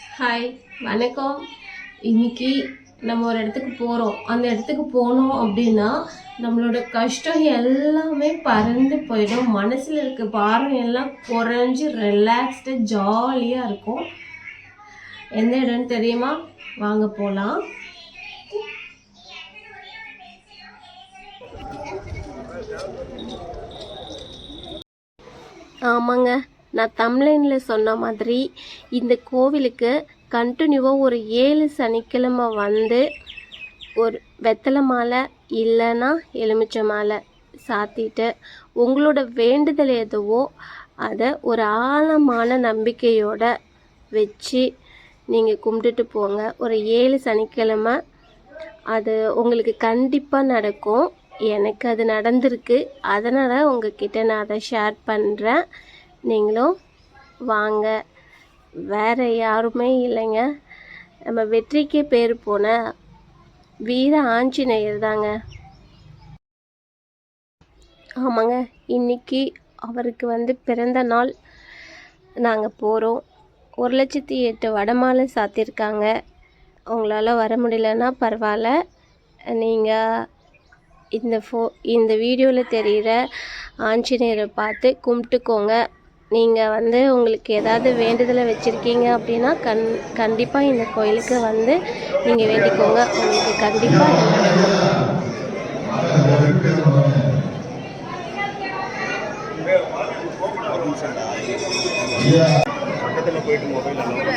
Hi வணக்கம். இன்னைக்கு நம்ம ஒரு இடத்துக்கு போகிறோம் அந்த இடத்துக்கு போனோம் அப்படின்னா நம்மளோட கஷ்டம் எல்லாமே பறந்து போயிடும். மனசில் இருக்க பாரம் எல்லாம் குறைஞ்சி ரிலாக்ஸ்டு ஜாலியாக இருக்கும். எந்த இடம்னு தெரியுமா? வாங்க போகலாம் ஆமாங்க. நான் தமிழ்லைனில் சொன்ன மாதிரி இந்த கோவிலுக்கு கண்டினியூவாக ஒரு ஏழு சனிக்கிழமை வந்து ஒரு வெத்தலை மாலை இல்லைன்னா எலுமிச்சை மாலை சாத்திட்டு உங்களோட வேண்டுதல் எதுவோ அதை ஒரு ஆழமான நம்பிக்கையோட வச்சு நீங்கள் கும்பிட்டுட்டு போங்க. ஒரு ஏழு சனிக்கிழமை அது உங்களுக்கு கண்டிப்பாக நடக்கும். எனக்கு அது நடந்திருக்கு. அதனால் உங்ககிட்ட நான் அதை ஷேர் பண்ணுறேன் நீங்களும் வாங்க. வேறு யாருமே இல்லைங்க. நம்ம வெற்றிக்கு பேர் போன வீர ஆஞ்சநேயர் தாங்க. ஆமாங்க இன்னைக்கு அவருக்கு வந்து பிறந்த நாள். நாங்கள் போகிறோம் ஒரு லட்சத்தி எட்டு வடமாலை சாத்தியிருக்காங்க உங்களால் வர முடியலன்னா பரவாயில்ல. நீங்கள் இந்த ஃபோ இந்த வீடியோவில் தெரிகிற ஆஞ்சநேயரை பார்த்து கும்பிட்டுக்கோங்க. நீங்கள் வந்து உங்களுக்கு ஏதாவது வேண்டுதலை வச்சுருக்கீங்க அப்படின்னா கண் கண்டிப்பாக இந்த கோயிலுக்கு வந்து நீங்கள் வேண்டிக்கோங்க. உங்களுக்கு கண்டிப்பாக பக்கத்தில் போயிட்டு மொபைல் கொஞ்சம்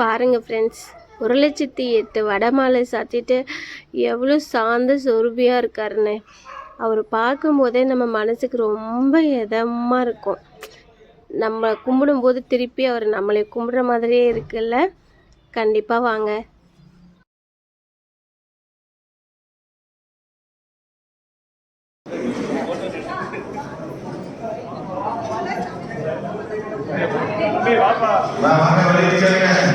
பாருங்கள் ஃப்ரெண்ட்ஸ் ஒரு லட்சத்தி எட்டு வடமாலை சாத்திட்டு எவ்வளோ சாந்த சொருபியாக இருக்காருன்னு அவர் பார்க்கும்போதே நம்ம மனசுக்கு ரொம்ப இதமாக இருக்கும் நம்ம கும்பிடும்போது திருப்பி அவர் நம்மளை கும்பிடுற மாதிரியே இருக்குல்ல கண்டிப்பாக வாங்க வாங்க